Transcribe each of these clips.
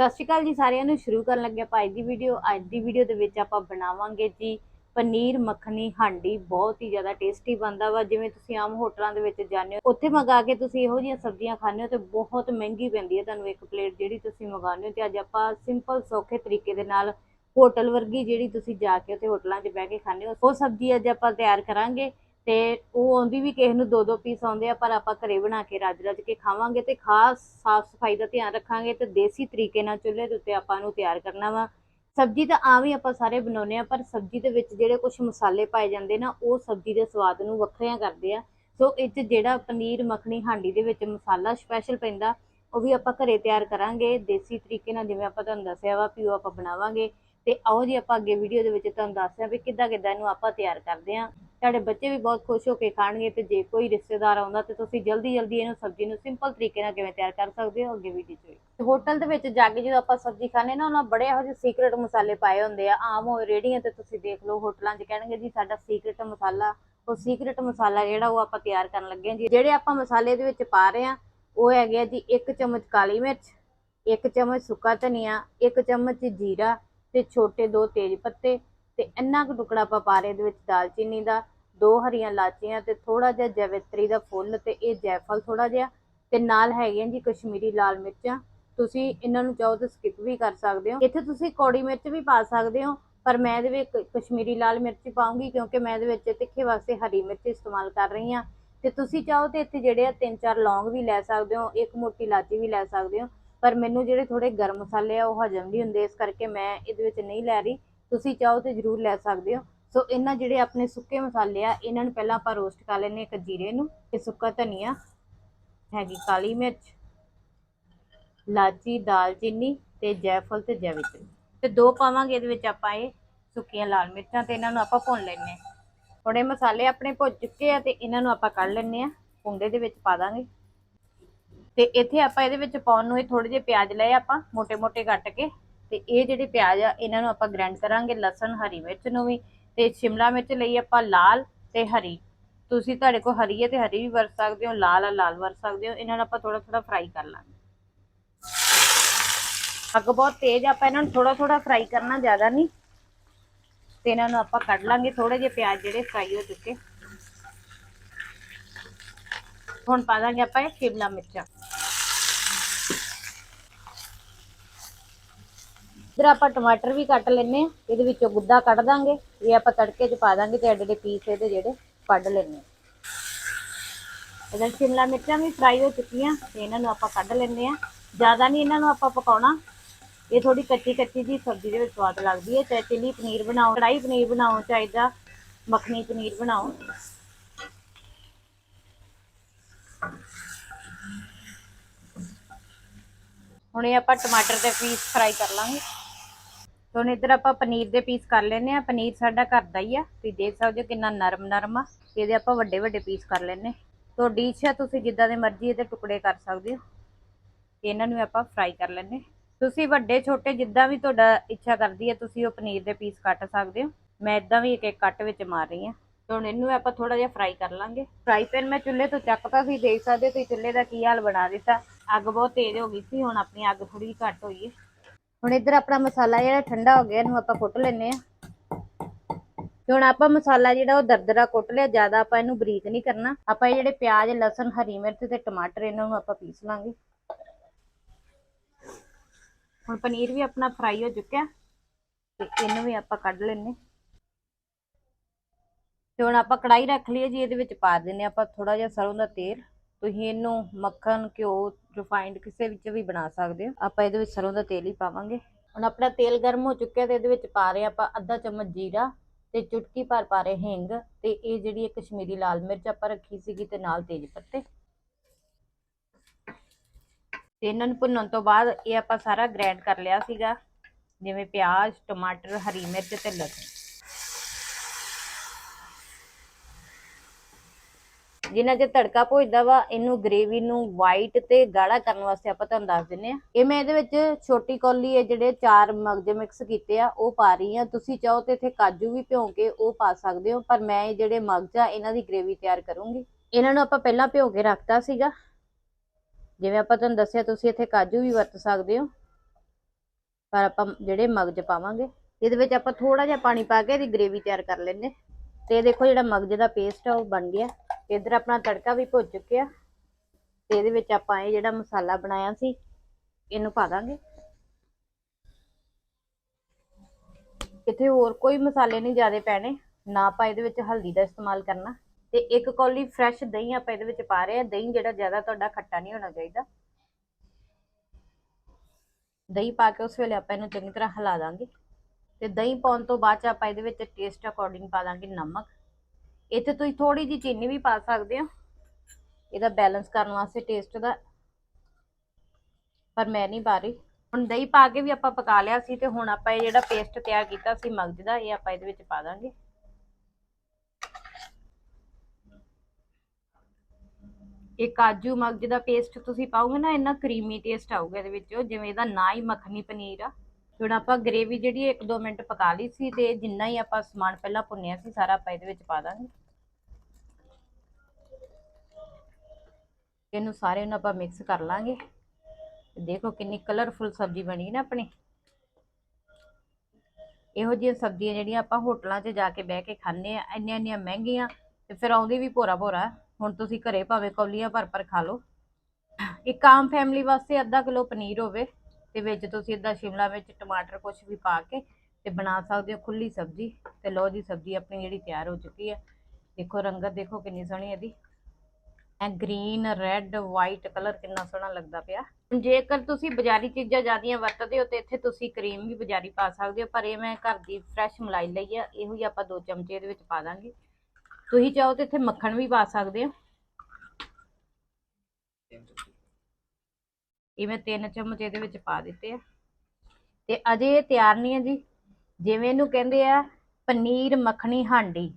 ਸਤਿ ਸ਼੍ਰੀ ਅਕਾਲ ਜੀ ਸਾਰਿਆਂ ਨੂੰ। ਸ਼ੁਰੂ ਕਰਨ ਲੱਗੇ ਆਪਾਂ ਅੱਜ ਦੀ ਵੀਡੀਓ ਅੱਜ ਦੀ ਵੀਡੀਓ ਦੇ ਵਿੱਚ ਆਪਾਂ ਬਣਾਵਾਂਗੇ ਜੀ ਪਨੀਰ ਮੱਖਣੀ ਹਾਂਡੀ। ਬਹੁਤ ਹੀ ਜ਼ਿਆਦਾ ਟੇਸਟੀ ਬਣਦਾ ਵਾ। ਜਿਵੇਂ ਤੁਸੀਂ ਆਮ ਹੋਟਲਾਂ ਦੇ ਵਿੱਚ ਜਾਂਦੇ ਹੋ, ਉੱਥੇ ਮੰਗਾ ਕੇ ਤੁਸੀਂ ਇਹੋ ਜਿਹੀਆਂ ਸਬਜ਼ੀਆਂ ਖਾਂਦੇ ਹੋ ਤੇ ਬਹੁਤ ਮਹਿੰਗੀ ਪੈਂਦੀ ਹੈ ਤੁਹਾਨੂੰ ਇੱਕ ਪਲੇਟ ਜਿਹੜੀ ਤੁਸੀਂ ਮੰਗਾਉਂਦੇ ਹੋ। ਤੇ ਅੱਜ ਆਪਾਂ ਸਿੰਪਲ ਸੌਖੇ ਤਰੀਕੇ ਦੇ ਨਾਲ ਹੋਟਲ ਵਰਗੀ ਜਿਹੜੀ ਤੁਸੀਂ ਜਾ ਕੇ ਉੱਥੇ ਹੋਟਲਾਂ 'ਚ ਬਹਿ ਕੇ ਖਾਂਦੇ ਹੋ, ਉਹ ਸਬਜ਼ੀ ਅੱਜ ਆਪਾਂ ਤਿਆਰ ਕਰਾਂਗੇ। ਤੇ ਉਹ ਆਉਂਦੀ ਵੀ ਕਿਸੇ ਨੂੰ ਦੋ ਦੋ ਪੀਸ ਆਉਂਦੇ ਆ, ਪਰ ਆਪਾਂ ਘਰੇ ਬਣਾ ਕੇ ਰੱਜ ਰੱਜ ਕੇ ਖਾਵਾਂਗੇ ਤੇ ਖਾਸ ਸਾਫ਼ ਸਫ਼ਾਈ ਦਾ ਧਿਆਨ ਰੱਖਾਂਗੇ ਤੇ ਦੇਸੀ ਤਰੀਕੇ ਨਾਲ ਚੁੱਲ੍ਹੇ ਦੇ ਉੱਤੇ ਆਪਾਂ ਨੂੰ ਤਿਆਰ ਕਰਨਾ ਵਾ। ਸਬਜ਼ੀ ਤਾਂ ਆਮ ਹੀ ਆਪਾਂ ਸਾਰੇ ਬਣਾਉਂਦੇ ਆ, ਪਰ ਸਬਜ਼ੀ ਦੇ ਵਿੱਚ ਜਿਹੜੇ ਕੁਝ ਮਸਾਲੇ ਪਾਏ ਜਾਂਦੇ ਨਾ, ਉਹ ਸਬਜ਼ੀ ਦੇ ਸਵਾਦ ਨੂੰ ਵੱਖਰਿਆਂ ਕਰਦੇ ਆ। ਸੋ ਇਹ 'ਚ ਜਿਹੜਾ ਪਨੀਰ ਮੱਖਣੀ ਹਾਂਡੀ ਦੇ ਵਿੱਚ ਮਸਾਲਾ ਸਪੈਸ਼ਲ ਪੈਂਦਾ, ਉਹ ਵੀ ਆਪਾਂ ਘਰੇ ਤਿਆਰ ਕਰਾਂਗੇ। ਦੇਸੀ ਤਰੀਕੇ ਨਾਲ ਜਿਵੇਂ ਆਪਾਂ ਤੁਹਾਨੂੰ ਦੱਸਿਆ ਵਾ ਵੀ ਉਹ ਆਪਾਂ ਬਣਾਵਾਂਗੇ। ਤੇ ਆਓ ਜੀ ਆਪਾਂ ਅੱਗੇ ਵੀਡੀਓ ਦੇ ਵਿੱਚ ਤੁਹਾਨੂੰ ਦੱਸਦੇ ਹਾਂ ਵੀ ਕਿੱਦਾਂ ਕਿੱਦਾਂ ਇਹਨੂੰ ਆਪਾਂ ਤਿਆਰ ਕਰਦੇ ਹਾਂ। ਤੁਹਾਡੇ ਬੱਚੇ ਵੀ ਬਹੁਤ ਖੁਸ਼ ਹੋ ਕੇ ਖਾਣਗੇ ਤੇ ਜੇ ਕੋਈ ਰਿਸ਼ਤੇਦਾਰ ਆਉਂਦਾ ਤੇ ਤੁਸੀਂ ਜਲਦੀ ਜਲਦੀ ਇਹਨੂੰ ਸਬਜ਼ੀ ਨੂੰ ਸਿੰਪਲ ਤਰੀਕੇ ਨਾਲ ਕਿਵੇਂ ਤਿਆਰ ਕਰ ਸਕਦੇ ਹੋ ਅੱਗੇ ਵੀਡੀਓ 'ਚ ਵੇਖੋ। ਹੋਟਲ ਦੇ ਵਿੱਚ ਜਾ ਕੇ ਜਦੋਂ ਆਪਾਂ ਸਬਜ਼ੀ ਖਾਣੇ ਨਾ, ਉਹਨਾਂ ਬੜੇ ਇਹੋ ਜਿਹੇ ਸੀਕ੍ਰੇਟ ਮਸਾਲੇ ਪਾਏ ਹੁੰਦੇ ਆ। ਆਮ ਉਹ ਰੇੜੀਆਂ ਤੇ ਤੁਸੀਂ ਦੇਖ ਲਓ, ਹੋਟਲਾਂ 'ਚ ਕਹਿਣਗੇ ਜੀ ਸਾਡਾ ਸੀਕ੍ਰੇਟ ਮਸਾਲਾ, ਉਹ ਸੀਕ੍ਰੇਟ ਮਸਾਲਾ ਜਿਹੜਾ ਉਹ ਆਪਾਂ ਤਿਆਰ ਕਰਨ ਲੱਗੇ ਹਾਂ ਜੀ। ਜਿਹੜੇ ਆਪਾਂ ਮਸਾਲੇ ਦੇ ਵਿੱਚ ਪਾ ਰਹੇ ਆ ਉਹ ਹੈਗੇ ਆ ਜੀ 1 ਚਮਚ ਕਾਲੀ ਮਿਰਚ 1 ਚਮਚ ਸੁੱਕਾ ਧਨੀਆ 1 ਚਮਚ ਜੀਰਾ ਤੇ ਛੋਟੇ ਦੋ ਤੇਜ ਪੱਤੇ ਤੇ ਇੰਨਾ ਕੁ ਟੁਕੜਾ ਆਪਾਂ ਪਾ ਰਹੇ ਇਹਦੇ ਵਿੱਚ ਦਾਲਚੀਨੀ ਦਾ, ਦੋ ਹਰੀਆਂ ਲਾਚੀਆਂ ਤੇ ਥੋੜਾ ਜਿਹਾ ਜੈਵਿਤਰੀ ਦਾ ਫੁੱਲ ਤੇ ਇਹ ਜੈਫਲ ਥੋੜਾ ਜਿਹਾ ਤੇ ਨਾਲ ਹੈਗੀਆਂ ਜੀ ਕਸ਼ਮੀਰੀ ਲਾਲ ਮਿਰਚਾਂ। ਤੁਸੀਂ ਇਹਨਾਂ ਨੂੰ ਚਾਹੋ ਤਾਂ ਸਕਿਪ ਵੀ ਕਰ ਸਕਦੇ ਹੋ। ਇੱਥੇ ਤੁਸੀਂ ਕੌੜੀ ਮਿਰਚ ਵੀ ਪਾ ਸਕਦੇ ਹੋ, ਪਰ ਮੈਂ ਇਹਦੇ ਵਿੱਚ ਕਸ਼ਮੀਰੀ ਲਾਲ ਮਿਰਚ ਪਾਉਂਗੀ ਕਿਉਂਕਿ ਮੈਂ ਇਹਦੇ ਵਿੱਚ ਤਿੱਖੇ ਵਾਸਤੇ ਹਰੀ ਮਿਰਚ ਇਸਤੇਮਾਲ ਕਰ ਰਹੀ ਹਾਂ। ਤੇ ਤੁਸੀਂ ਚਾਹੋ ਤੇ ਇੱਥੇ ਜਿਹੜੇ ਆ ਤਿੰਨ ਚਾਰ ਲੌਂਗ ਵੀ ਲੈ ਸਕਦੇ ਹੋ, ਇੱਕ ਮੋਟੀ ਇਲਾਚੀ ਵੀ ਲੈ ਸਕਦੇ ਹੋ। ਪਰ ਮੈਨੂੰ ਜਿਹੜੇ ਥੋੜੇ ਗਰਮ ਮਸਾਲੇ ਆ, ਉਹ ਹਜਮ ਨਹੀਂ ਹੁੰਦੇ ਇਸ ਕਰਕੇ ਮੈਂ ਇਹਦੇ ਵਿੱਚ ਨਹੀਂ ਲੈ ਰਹੀ। ਤੁਸੀਂ ਚਾਹੋ ਤੇ ਜ਼ਰੂਰ ਲੈ ਸਕਦੇ ਹੋ। ਸੋ ਇਹਨਾਂ ਜਿਹੜੇ ਆਪਣੇ ਸੁੱਕੇ ਮਸਾਲੇ ਆ, ਇਹਨਾਂ ਨੂੰ ਪਹਿਲਾਂ ਆਪਾਂ ਰੋਸਟ ਕਰ ਲੈਨੇ ਇੱਕ ਜੀਰੇ ਨੂੰ। ਤੇ ਸੁੱਕਾ ਧਨੀਆ, ਹੈਗੀ ਕਾਲੀ ਮਿਰਚ ਲਾਚੀ ਦਾਲਚੀਨੀ ਤੇ ਜੈਫਲ ਤੇ ਜੈਵਿਤਰੀ ਤੇ ਦੋ ਪਾਵਾਂਗੇ ਇਹਦੇ ਵਿੱਚ ਆਪਾਂ ਇਹ ਸੁੱਕੀਆਂ ਲਾਲ ਮਿਰਚਾਂ ਤੇ ਇਹਨਾਂ ਨੂੰ ਆਪਾਂ ਭੁੰਨ ਲੈਨੇ ਆ ਥੋੜੇ ਮਸਾਲੇ ਆਪਣੇ ਭੁੱਜ ਚੁੱਕੇ ਆ ਤੇ ਇਹਨਾਂ ਨੂੰ ਆਪਾਂ ਕੱਢ ਲੈਨੇ ਆ ਕੁੰਡੇ ਦੇ ਵਿੱਚ ਪਾ ਦਾਂਗੇ। ਤੇ ਇੱਥੇ ਆਪਾਂ ਇਹਦੇ ਵਿੱਚ ਪਾਉਣ ਨੂੰ ਇਹ ਥੋੜੇ ਜਿਹੇ ਪਿਆਜ਼ ਲਏ ਆਪਾਂ ਮੋਟੇ ਮੋਟੇ ਕੱਟ ਕੇ। ਤੇ ਇਹ ਜਿਹੜੇ ਪਿਆਜ਼ ਆ, ਇਹਨਾਂ ਨੂੰ ਆਪਾਂ ਗ੍ਰੈਂਡ ਕਰਾਂਗੇ ਲਸਣ, ਹਰੀ ਮਿਰਚ ਨੂੰ ਵੀ। ਤੇ ਸ਼ਿਮਲਾ ਮਿਰਚ ਲਈ ਆਪਾਂ ਲਾਲ ਤੇ ਹਰੀ। ਤੁਸੀਂ ਤੁਹਾਡੇ ਕੋਲ ਹਰੀ ਹੈ ਤੇ ਹਰੀ ਵੀ ਵਰਤ ਸਕਦੇ ਹੋ, ਲਾਲ ਆ, ਲਾਲ ਵਰਤ ਸਕਦੇ ਹੋ। ਇਹਨਾਂ ਨੂੰ ਆਪਾਂ ਥੋੜਾ ਥੋੜਾ ਫਰਾਈ ਕਰ ਲਾਂਗੇ। ਅੱਗ ਬਹੁਤ ਤੇਜ਼ ਆਪਾਂ ਇਹਨਾਂ ਨੂੰ ਥੋੜਾ ਥੋੜਾ ਫਰਾਈ ਕਰਨਾ ਜ਼ਿਆਦਾ ਨਹੀਂ। ਤੇ ਇਹਨਾਂ ਨੂੰ ਆਪਾਂ ਕੱਢ ਲਾਂਗੇ ਥੋੜੇ ਜਿਹੇ ਪਿਆਜ਼ ਜਿਹੜੇ ਫਰਾਈ ਹੋ ਚੁੱਕੇ। ਹੁਣ ਪਾ ਦਾਂਗੇ ਆਪਾਂ ਇਹ ਸ਼ਿਮਲਾ ਮਿਰਚਾਂ। ਇਧਰ ਆਪਾਂ ਟਮਾਟਰ ਵੀ ਕੱਟ ਲੈਨੇ ਆ ਇਹਦੇ ਵਿੱਚੋਂ ਗੁੱਦਾ ਕੱਢ ਦਾਂਗੇ, ਇਹ ਆਪਾਂ ਤੜਕੇ 'ਚ ਪਾ ਦਾਂਗੇ ਤੇ ਐਡੇ ਐਡੇ ਪੀਸ ਇਹਦੇ ਜਿਹੜੇ ਕੱਢ ਲੈਨੇ ਆ ਸ਼ਿਮਲਾ ਮਿਰਚਾਂ ਵੀ ਫਰਾਈ ਹੋ ਚੁੱਕੀਆਂ, ਤੇ ਇਹਨਾਂ ਨੂੰ ਆਪਾਂ ਕੱਢ ਲੈਨੇ ਆ ਜ਼ਿਆਦਾ ਨਹੀਂ ਇਹਨਾਂ ਨੂੰ ਆਪਾਂ ਪਕਾਉਣਾ। ਇਹ ਥੋੜੀ ਕੱਚੀ ਕੱਚੀ ਜੀ ਸਬਜ਼ੀ ਦੇ ਵਿੱਚ ਸਵਾਦ ਲੱਗਦੀ ਹੈ, ਚਾਹੇ ਚਿੱਲੀ ਪਨੀਰ ਬਣਾਓ ਕੜਾਈ ਪਨੀਰ ਬਣਾਓ, ਚਾਹੇ ਦਾ ਮੱਖਣੀ ਪਨੀਰ ਬਣਾਓ। ਹੁਣ ਇਹ ਆਪਾਂ ਟਮਾਟਰ ਦੇ ਪੀਸ ਫਰਾਈ ਕਰ ਲਾਂਗੇ। ਹੁਣ ਇੱਧਰ ਆਪਾਂ ਪਨੀਰ ਦੇ ਪੀਸ ਕਰ ਲੈਨੇ ਆ ਪਨੀਰ ਸਾਡਾ ਘਰ ਦਾ ਹੀ ਆ। ਤੁਸੀਂ ਦੇਖ ਸਕਦੇ ਹੋ ਕਿੰਨਾ ਨਰਮ ਨਰਮ ਆ। ਇਹਦੇ ਆਪਾਂ ਵੱਡੇ ਵੱਡੇ ਪੀਸ ਕਰ ਲੈਨੇ ਡਿਸ਼ ਆ, ਤੁਸੀਂ ਜਿੱਦਾਂ ਦੇ ਮਰਜ਼ੀ ਇਹਦੇ ਟੁਕੜੇ ਕਰ ਸਕਦੇ ਹੋ। ਤੇ ਇਹਨਾਂ ਨੂੰ ਆਪਾਂ ਫਰਾਈ ਕਰ ਲੈਨੇ ਤੁਸੀਂ ਵੱਡੇ ਛੋਟੇ ਜਿੱਦਾਂ ਵੀ ਤੁਹਾਡਾ ਇੱਛਾ ਕਰਦੀ ਹੈ ਤੁਸੀਂ ਉਹ ਪਨੀਰ ਦੇ ਪੀਸ ਕੱਟ ਸਕਦੇ ਹੋ। ਮੈਂ ਇਦਾਂ ਵੀ ਇੱਕ ਇੱਕ ਕੱਟ ਵਿੱਚ ਮਾਰ ਰਹੀ ਹਾਂ। ਤੇ ਹੁਣ ਇਹਨੂੰ ਆਪਾਂ ਥੋੜਾ ਜਿਹਾ ਫਰਾਈ ਕਰ ਲਾਂਗੇ। ਫਰਾਈ ਪੈਨ ਮੈਂ ਚੁੱਲ੍ਹੇ ਤੋਂ ਚੱਕਤਾ ਸੀ। ਦੇਖ ਸਕਦੇ ਹੋ ਤੁਸੀਂ ਚੁੱਲ੍ਹੇ ਦਾ ਕੀ ਹਾਲ ਬਣਾ ਦਿੱਤਾ। ਅੱਗ ਬਹੁਤ ਤੇਜ਼ ਹੋ ਗਈ ਸੀ। ਹੁਣ ਆਪਣੀ ਅੱਗ ਥੋੜੀ ਘੱਟ ਹੋਈ ਹੈ। ਹੁਣ ਇੱਧਰ ਆਪਣਾ ਮਸਾਲਾ ਜਿਹੜਾ ਠੰਡਾ ਹੋ ਗਿਆ, ਇਹਨੂੰ ਆਪਾਂ ਕੁੱਟ ਲੈਨੇ ਆ ਤੇ ਹੁਣ ਆਪਾਂ ਮਸਾਲਾ ਜਿਹੜਾ ਉਹ ਦਰਦਰਾ ਕੁੱਟ ਲਿਆ, ਜ਼ਿਆਦਾ ਆਪਾਂ ਇਹਨੂੰ ਬਰੀਕ ਨਹੀਂ ਕਰਨਾ। ਆਪਾਂ ਇਹ ਜਿਹੜੇ ਪਿਆਜ਼, ਲਸਣ, ਹਰੀ ਮਿਰਚ ਤੇ ਟਮਾਟਰ, ਇਹਨਾਂ ਨੂੰ ਆਪਾਂ ਪੀਸ ਲਾਂਗੇ। ਹੁਣ ਪਨੀਰ ਵੀ ਆਪਣਾ ਫਰਾਈ ਹੋ ਚੁੱਕਿਆ ਤੇ ਇਹਨੂੰ ਵੀ ਆਪਾਂ ਕੱਢ ਲੈਨੇ ਤੇ ਹੁਣ ਆਪਾਂ ਕੜਾਈ ਰੱਖ ਲਈਏ ਜੀ, ਇਹਦੇ ਵਿੱਚ ਪਾ ਦਿੰਨੇ ਆਪਾਂ ਥੋੜਾ ਜਿਹਾ ਸਰੋਂ ਦਾ ਤੇਲ। ਤੁਸੀਂ ਇਹਨੂੰ ਮੱਖਣ, ਘਿਓ ਰਿਫਾਈਨਡ ਕਿਸੇ ਵਿੱਚ ਵੀ ਬਣਾ ਸਕਦੇ ਹੋ। ਆਪਾਂ ਇਹਦੇ ਵਿੱਚ ਸਰੋਂ ਦਾ ਤੇਲ ਹੀ ਪਾਵਾਂਗੇ। ਹੁਣ ਆਪਣਾ ਤੇਲ ਗਰਮ ਹੋ ਚੁੱਕਿਆ ਤੇ ਇਹਦੇ ਵਿੱਚ ਪਾ ਰਹੇ ਆਪਾਂ ਅੱਧਾ ਚਮਚ ਜੀਰਾ ਤੇ ਚੁਟਕੀ ਭਰ ਪਾ ਰਹੇ ਹਿੰਗ ਤੇ ਇਹ ਜਿਹੜੀ ਇੱਕ ਕਸ਼ਮੀਰੀ ਲਾਲ ਮਿਰਚ ਆਪਾਂ ਰੱਖੀ ਸੀਗੀ ਤੇ ਨਾਲ ਤੇਜ ਪੱਤੇ। ਤੇ ਇਹਨਾਂ ਨੂੰ ਭੁੰਨਣ ਤੋਂ ਬਾਅਦ ਇਹ ਆਪਾਂ ਸਾਰਾ ਗ੍ਰੈਂਡ ਕਰ ਲਿਆ ਸੀਗਾ। ਜਿਵੇਂ ਪਿਆਜ਼, ਟਮਾਟਰ, ਹਰੀ ਮਿਰਚ ਤੇ ਲਸਣ। ਜਿੰਨਾ ਜੇ ਤੜਕਾ ਭੁੱਜਦਾ ਵਾ, ਇਹਨੂੰ ਗ੍ਰੇਵੀ ਨੂੰ ਵਾਈਟ ਤੇ ਗਾੜਾ ਕਰਨ ਵਾਸਤੇ ਆਪਾਂ ਤੁਹਾਨੂੰ ਦੱਸ ਦਿੰਨੇ ਆ ਇਹ ਮੈਂ ਇਹਦੇ ਵਿੱਚ ਛੋਟੀ ਕੌਲੀ ਇਹ ਜਿਹੜੇ ਚਾਰ ਮਗਜ ਮਿਕਸ ਕੀਤੇ ਆ, ਉਹ ਪਾ ਰਹੀ ਆ ਤੁਸੀਂ ਚਾਹੋ ਤੇ ਇੱਥੇ ਕਾਜੂ ਵੀ ਭਿਉਂ ਕੇ ਉਹ ਪਾ ਸਕਦੇ ਹੋ, ਪਰ ਮੈਂ ਇਹ ਜਿਹੜੇ ਮਗਜ ਆ ਇਹਨਾਂ ਦੀ ਗ੍ਰੇਵੀ ਤਿਆਰ ਕਰੂੰਗੀ। ਇਹਨਾਂ ਨੂੰ ਆਪਾਂ ਪਹਿਲਾਂ ਭਿਉਂ ਕੇ ਰੱਖਤਾ ਸੀਗਾ। ਜਿਵੇਂ ਆਪਾਂ ਤੁਹਾਨੂੰ ਦੱਸਿਆ, ਤੁਸੀਂ ਇੱਥੇ ਕਾਜੂ ਵੀ ਵਰਤ ਸਕਦੇ ਹੋ। ਪਰ ਆਪਾਂ ਜਿਹੜੇ ਮਗਜ ਪਾਵਾਂਗੇ, ਇਹਦੇ ਵਿੱਚ ਆਪਾਂ ਥੋੜਾ ਜਿਹਾ ਪਾਣੀ ਪਾ ਕੇ ਇਹਦੀ ਗ੍ਰੇਵੀ ਤਿਆਰ ਕਰ ਲੈਂਦੇ ਤੇ ਦੇਖੋ ਜਿਹੜਾ ਮਗਜ ਦਾ ਪੇਸਟ ਆ, ਉਹ ਬਣ ਗਿਆ। ਤੇ ਇਧਰ ਆਪਣਾ ਤੜਕਾ ਵੀ ਭੁੱਜ ਚੁੱਕਿਆ ਤੇ ਇਹਦੇ ਵਿੱਚ ਆਪਾਂ ਇਹ ਜਿਹੜਾ ਮਸਾਲਾ ਬਣਾਇਆ ਸੀ, ਇਹਨੂੰ ਪਾ ਦਾਂਗੇ। ਇੱਥੇ ਹੋਰ ਕੋਈ ਮਸਾਲੇ ਨਹੀਂ ਜ਼ਿਆਦਾ ਪੈਣੇ, ਨਾ ਆਪਾਂ ਇਹਦੇ ਵਿੱਚ ਹਲਦੀ ਦਾ ਇਸਤੇਮਾਲ ਕਰਨਾ। ਤੇ ਇੱਕ ਕੌਲੀ ਫਰੈਸ਼ ਦਹੀਂ ਆਪਾਂ ਇਹਦੇ ਵਿੱਚ ਪਾ ਰਹੇ ਆ ਦਹੀਂ ਜਿਹੜਾ ਜ਼ਿਆਦਾ ਤੁਹਾਡਾ ਖੱਟਾ ਨਹੀਂ ਹੋਣਾ ਚਾਹੀਦਾ। ਦਹੀਂ ਪਾ ਕੇ ਉਸ ਵੇਲੇ ਆਪਾਂ ਇਹਨੂੰ ਚੰਗੀ ਤਰ੍ਹਾਂ ਹਿਲਾ ਦਾਂਗੇ। ਤੇ ਦਹੀਂ ਪਾਉਣ ਤੋਂ ਬਾਅਦ ਚ ਆਪਾਂ ਇਹਦੇ ਵਿੱਚ ਟੇਸਟ ਅਕੋਰਡਿੰਗ ਪਾ ਦਾਂਗੇ ਨਮਕ। ਇੱਥੇ ਤੁਸੀਂ ਥੋੜੀ ਜਿਹੀ ਚੀਨੀ ਵੀ ਪਾ ਸਕਦੇ ਹੋ। ਇਹਦਾ ਬੈਲੈਂਸ ਕਰਨ ਵਾਸਤੇ ਟੇਸਟ ਦਾ। ਪਰ ਮੈਂ ਨਹੀਂ ਪਾ ਰਹੀ। ਹੁਣ ਦਹੀਂ ਪਾ ਕੇ ਵੀ ਆਪਾਂ ਪਕਾ ਲਿਆ ਸੀ ਤੇ ਹੁਣ ਆਪਾਂ ਇਹ ਜਿਹੜਾ ਪੇਸਟ ਤਿਆਰ ਕੀਤਾ ਸੀ ਮਗਜ ਦਾ, ਇਹ ਆਪਾਂ ਇਹਦੇ ਵਿੱਚ ਪਾ ਦਾਂਗੇ। ਇਹ ਕਾਜੂ ਮਗਜ ਦਾ ਪੇਸਟ ਤੁਸੀਂ ਪਾਓਗੇ ਨਾ, ਇੰਨਾ ਕਰੀਮੀ ਟੇਸਟ ਆਊਗਾ ਇਹਦੇ ਵਿੱਚ। ਜਿਵੇਂ ਇਹਦਾ ਨਾ ਹੀ ਮੱਖਣੀ ਪਨੀਰ ਆ। ਹੁਣ ਆਪਾਂ ਗ੍ਰੇਵੀ ਜਿਹੜੀ 1-2 ਮਿੰਟ ਪਕਾ ਲਈ ਸੀ ਤੇ ਜਿੰਨਾ ਹੀ ਆਪਾਂ ਸਮਾਨ ਪਹਿਲਾਂ ਭੁੰਨਿਆ ਸੀ, ਸਾਰਾ ਆਪਾਂ ਇਹਦੇ ਵਿੱਚ ਪਾ ਦਾਂਗੇ। ਇਹਨੂੰ ਸਾਰੇ ਨੂੰ ਆਪਾਂ ਮਿਕਸ ਕਰ ਲਾਂਗੇ। ਦੇਖੋ ਕਿੰਨੀ ਕਲਰਫੁਲ ਸਬਜ਼ੀ ਬਣੀ ਨਾ ਆਪਣੀ। ਇਹੋ ਜਿਹੀਆਂ ਸਬਜ਼ੀਆਂ ਜਿਹੜੀਆਂ ਆਪਾਂ ਹੋਟਲਾਂ 'ਚ ਜਾ ਕੇ ਬਹਿ ਕੇ ਖਾਂਦੇ ਆ ਇੰਨੀਆਂ ਇੰਨੀਆਂ ਮਹਿੰਗੀਆਂ ਤੇ ਫਿਰ ਆਉਂਦੀ ਵੀ ਭੋਰਾ ਭੋਰਾ। ਹੁਣ ਤੁਸੀਂ ਘਰੇ ਭਾਵੇਂ ਕੌਲੀਆਂ ਭਰ ਭਰ ਖਾ ਲਓ। ਇੱਕ ਆਮ ਫੈਮਿਲੀ ਵਾਸਤੇ ਅੱਧਾ ਕਿਲੋ ਪਨੀਰ ਹੋਵੇ। ਤੇ ਵਿੱਚ ਤੁਸੀਂ ਇਦਾਂ ਸ਼ਿਮਲਾ ਮਿਰਚ ਟਮਾਟਰ ਕੁਝ ਵੀ ਪਾ ਕੇ ਤੇ ਬਣਾ ਸਕਦੇ ਹੋ ਖੁੱਲੀ ਸਬਜ਼ੀ ਤੇ ਲੋ ਜੀ ਸਬਜ਼ੀ ਆਪਣੀ ਜਿਹੜੀ ਤਿਆਰ ਹੋ ਚੁੱਕੀ ਹੈ। ਦੇਖੋ ਰੰਗਤ ਦੇਖੋ ਕਿੰਨੀ ਸੋਹਣੀ ਇਹਦੀ। ਐ ਗ੍ਰੀਨ, ਰੈੱਡ, ਵਾਈਟ ਕਲਰ ਕਿੰਨਾ ਸੋਹਣਾ ਲੱਗਦਾ ਪਿਆ। ਜੇਕਰ ਤੁਸੀਂ ਬਾਜ਼ਾਰੀ ਚੀਜ਼ਾਂ ਜ਼ਿਆਦੀਆਂ ਵਰਤਦੇ ਹੋ ਤੇ ਇੱਥੇ ਤੁਸੀਂ ਕਰੀਮ ਵੀ ਬਾਜ਼ਾਰੀ ਪਾ ਸਕਦੇ ਹੋ, ਪਰ ਇਹ ਮੈਂ ਘਰ ਦੀ ਫਰੈਸ਼ ਮਲਾਈ ਲਈ ਆ, ਇਹੋ ਹੀ ਆਪਾਂ ਦੋ ਚਮਚੇ ਇਹਦੇ ਵਿੱਚ ਪਾ ਦਾਂਗੇ। ਤੁਸੀਂ ਚਾਹੋ ਤੇ ਇੱਥੇ ਮੱਖਣ ਵੀ ਪਾ ਸਕਦੇ ਹੋ। ਇਹ ਮੈਂ ਤਿੰਨ ਚਮਚ ਇਹਦੇ ਵਿੱਚ ਪਾ ਦਿੱਤੇ ਆ। ਤੇ ਅਜੇ ਇਹ ਤਿਆਰ ਨਹੀਂ ਹੈ ਜੀ। ਜਿਵੇਂ ਇਹਨੂੰ ਕਹਿੰਦੇ ਆ, ਪਨੀਰ ਮੱਖਣੀ ਹਾਂਡੀ।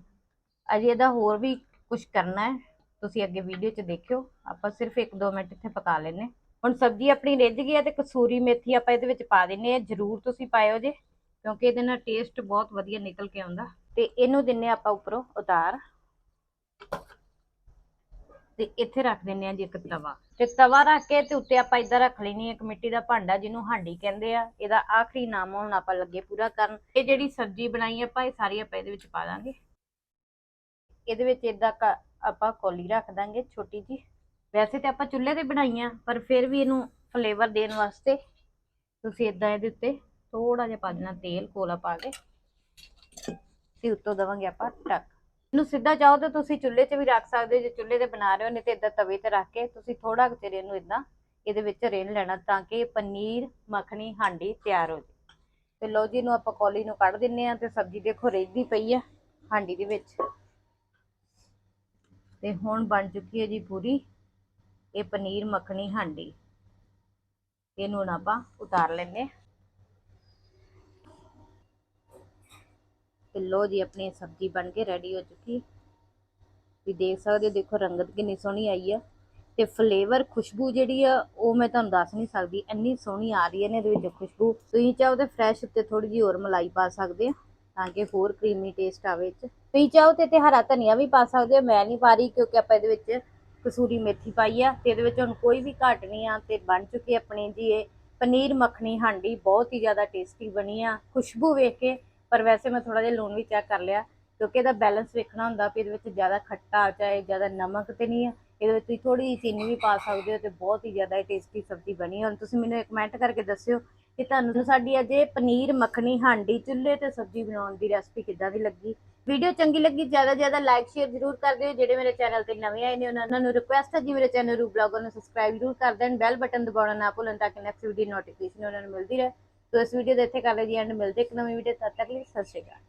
ਅਜੇ ਇਹਦਾ ਹੋਰ ਵੀ ਕੁਝ ਕਰਨਾ ਹੈ। ਤੁਸੀਂ ਅੱਗੇ ਵੀਡੀਓ 'ਚ ਦੇਖਿਓ। ਆਪਾਂ ਸਿਰਫ 1-2 ਮਿੰਟ ਇੱਥੇ ਪਕਾ ਲੈਨੇ ਹੁਣ ਸਬਜ਼ੀ ਆਪਣੀ ਰਿੱਝ ਗਈ ਹੈ ਤੇ ਕਸੂਰੀ ਮੇਥੀ ਆਪਾਂ ਇਹਦੇ ਵਿੱਚ ਪਾ ਦਿੰਨੇ ਆ ਜਰੂਰ ਤੁਸੀਂ ਪਾਇਓ ਜੇ, ਕਿਉਂਕਿ ਇਹਦੇ ਨਾਲ ਟੇਸਟ ਬਹੁਤ ਵਧੀਆ ਨਿਕਲ ਕੇ ਆਉਂਦਾ। ਤੇ ਇਹਨੂੰ ਦਿੰਨੇ ਆਪਾਂ ਉੱਪਰੋਂ ਉਤਾਰ। ਤੇ ਇੱਥੇ ਰੱਖ ਦਿੰਨੇ ਆ ਜੀ ਇੱਕ ਤਵਾ। ਤੇ ਤਵਾ ਰੱਖ ਕੇ ਤੇ ਉੱਤੇ ਆਪਾਂ ਇਦਾਂ ਰੱਖ ਲੈਣੀ ਇੱਕ ਮਿੱਟੀ ਦਾ ਭਾਂਡਾ ਜਿਹਨੂੰ ਹਾਂਡੀ ਕਹਿੰਦੇ ਆ, ਇਹਦਾ ਆਖਰੀ ਨਾਮ ਹੁਣ ਆਪਾਂ ਲੱਗੇ ਪੂਰਾ ਕਰਨ। ਇਹ ਜਿਹੜੀ ਸਬਜ਼ੀ ਬਣਾਈ ਆਪਾਂ, ਇਹ ਸਾਰੀ ਆਪਾਂ ਇਹਦੇ ਵਿੱਚ ਪਾ ਦਾਂਗੇ। ਇਹਦੇ ਵਿੱਚ ਇਦਾਂ ਆਪਾਂ ਕੋਲੀ ਰੱਖ ਦਾਂਗੇ ਛੋਟੀ ਜੀ ਵੈਸੇ ਤੇ ਆਪਾਂ ਚੁੱਲ੍ਹੇ ਤੇ ਬਣਾਈਆਂ, ਪਰ ਫਿਰ ਵੀ ਇਹਨੂੰ ਫਲੇਵਰ ਦੇਣ ਵਾਸਤੇ ਤੁਸੀਂ ਇਦਾਂ ਇਹਦੇ ਉੱਤੇ ਥੋੜਾ ਜਿਹਾ ਪਾ ਦੇਣਾ ਤੇਲ, ਕੋਲਾ ਪਾ ਕੇ। ਤੇ ਉੱਤੋਂ ਦਵਾਂਗੇ ਆਪਾਂ ਟੱਕ। ਇਹਨੂੰ ਸਿੱਧਾ ਚਾਹੋ ਤਾਂ ਤੁਸੀਂ ਚੁੱਲ੍ਹੇ 'ਚ ਵੀ ਰੱਖ ਸਕਦੇ ਹੋ, ਜੇ ਚੁੱਲ੍ਹੇ ਤੇ ਬਣਾ ਰਹੇ ਹੋ, ਨਹੀਂ ਤੇ ਇਦਾਂ ਤਵੇ ਤੇ ਰੱਖ ਕੇ ਤੁਸੀਂ ਥੋੜਾ ਕੁ ਚਿਰ ਇਹਨੂੰ ਇਦਾਂ ਇਹਦੇ ਵਿੱਚ ਰੇਨ ਲੈਣਾ ਤਾਂ ਕਿ ਪਨੀਰ, ਮੱਖਣੀ, ਹਾਂਡੀ ਤਿਆਰ ਹੋ ਜਾਏ। ਤੇ ਲੋ ਜੀ, ਇਹਨੂੰ ਆਪਾਂ ਕੌਲੀ ਨੂੰ ਕੱਢ ਦਿੰਨੇ ਆ ਤੇ ਸਬਜ਼ੀ ਦੇਖੋ ਰਿੱਝਦੀ ਪਈ ਆ ਹਾਂਡੀ ਦੇ ਵਿੱਚ। ਤੇ ਹੁਣ ਬਣ ਚੁੱਕੀ ਹੈ ਜੀ ਪੂਰੀ ਇਹ ਪਨੀਰ, ਮੱਖਣੀ, ਹਾਂਡੀ। ਇਹਨੂੰ ਹੁਣ ਆਪਾਂ ਉਤਾਰ ਲੈਨੇ ਤੇ ਲੋ ਜੀ ਆਪਣੀ ਸਬਜ਼ੀ ਬਣ ਕੇ ਰੈਡੀ ਹੋ ਚੁੱਕੀ। ਵੀ ਦੇਖ ਸਕਦੇ ਹੋ, ਦੇਖੋ ਰੰਗਤ ਕਿੰਨੀ ਸੋਹਣੀ ਆਈ ਆ। ਤੇ ਫਲੇਵਰ ਖੁਸ਼ਬੂ ਜਿਹੜੀ ਆ, ਉਹ ਮੈਂ ਤੁਹਾਨੂੰ ਦੱਸ ਨਹੀਂ ਸਕਦੀ, ਇੰਨੀ ਸੋਹਣੀ ਆ ਰਹੀ ਹੈ ਨੇ ਇਹਦੇ ਵਿੱਚ ਖੁਸ਼ਬੂ। ਤੁਸੀਂ ਚਾਹੋ ਤੇ ਫਰੈਸ਼ ਉੱਤੇ ਥੋੜੀ ਜਿਹੀ ਹੋਰ ਮਲਾਈ ਪਾ ਸਕਦੇ ਆ ਤਾਂ ਕਿ ਹੋਰ ਕਰੀਮੀ ਟੇਸਟ ਆਵੇ 'ਚ ਤੁਸੀਂ ਚਾਹੋ ਤੇ ਤੇ ਹਰਾ ਧਨੀਆ ਵੀ ਪਾ ਸਕਦੇ ਹੋ, ਮੈਂ ਨਹੀਂ ਪਾ ਰਹੀ ਕਿਉਂਕਿ ਆਪਾਂ ਇਹਦੇ ਵਿੱਚ ਕਸੂਰੀ ਮੇਥੀ ਪਾਈ ਆ। ਤੇ ਇਹਦੇ ਵਿੱਚ ਹੁਣ ਕੋਈ ਵੀ ਘਟ ਨਹੀਂ ਆ ਤੇ ਬਣ ਚੁੱਕੀ ਆਪਣੀ ਜੀ ਇਹ ਪਨੀਰ ਮੱਖਣੀ ਹਾਂਡੀ, ਬਹੁਤ ਹੀ ਜ਼ਿਆਦਾ ਟੇਸਟੀ ਬਣੀ ਆ। ਖੁਸ਼ਬੂ ਵੇਖ ਕੇ ਪਰ ਵੈਸੇ ਮੈਂ ਥੋੜਾ ਜਿਹਾ ਲੂਣ ਵੀ ਚੈੱਕ ਕਰ ਲਿਆ, ਕਿਉਂਕਿ ਇਹਦਾ ਬੈਲੈਂਸ ਵੇਖਣਾ ਹੁੰਦਾ ਵੀ ਇਹਦੇ ਵਿੱਚ ਜ਼ਿਆਦਾ ਖੱਟਾ ਚਾਹੇ ਜ਼ਿਆਦਾ ਨਮਕ ਤੇ ਨਹੀਂ ਆ, ਇਹਦੇ ਵਿੱਚ ਤੁਸੀਂ ਥੋੜੀ ਜਿਹੀ ਚੀਨੀ ਵੀ ਪਾ ਸਕਦੇ ਹੋ ਤੇ ਬਹੁਤ ਹੀ ਜ਼ਿਆਦਾ ਟੇਸਟੀ ਸਬਜ਼ੀ ਬਣੀ ਹੁਣ ਤੁਸੀਂ ਮੈਨੂੰ ਇੱਕ ਕਮੈਂਟ ਕਰਕੇ ਦੱਸਿਓ ਕਿ ਤੁਹਾਨੂੰ ਸਾਡੀ ਅੱਜ ਇਹ ਪਨੀਰ, ਮੱਖਣੀ, ਹਾਂਡੀ, ਚੁੱਲ੍ਹੇ ਤੇ ਸਬਜ਼ੀ ਬਣਾਉਣ ਦੀ ਰੈਸਪੀ ਕਿੱਦਾਂ ਦੀ ਲੱਗੀ? ਵੀਡੀਓ ਚੰਗੀ ਲੱਗੀ ਜ਼ਿਆਦਾ ਜ਼ਿਆਦਾ ਲਾਈਕ ਸ਼ੇਅਰ ਜ਼ਰੂਰ ਕਰ ਦਿਓ। ਜਿਹੜੇ ਮੇਰੇ ਚੈਨਲ ਤੇ ਨਵੇਂ ਆਏ ਨੇ, ਉਹਨਾਂ ਨੂੰ ਰਿਕੁਐਸਟ ਹੈ ਜੀ ਮੇਰੇ ਚੈਨਲ ਰੂ ਬਲੌਗਰ ਨੂੰ ਸਬਸਕ੍ਰਾਈਬ ਜ਼ਰੂਰ ਕਰ ਦੇਣ ਬੈਲ ਬਟਨ ਦਬਾਉਣਾ ਨਾ ਭੁੱਲਣ ਤਾਂ ਕਿ ਨੈਕਸਟ ਵੀਡੀਓ ਨੋਟੀਫਿਕੇਸ਼ਨ ਉਹਨਾਂ ਨੂੰ ਮਿਲਦੀ ਰਹੇ। ਤੋ ਇਸ ਵੀਡੀਓ ਦੇ ਇੱਥੇ ਕਰ ਲਈ ਜੀ ਐਂਡ ਮਿਲਦੇ ਇੱਕ ਨਵੀਂ ਵੀਡੀਓ ਤਦ ਤੱਕ ਲਈ ਸਤਿ ਸ਼੍ਰੀ ਅਕਾਲ।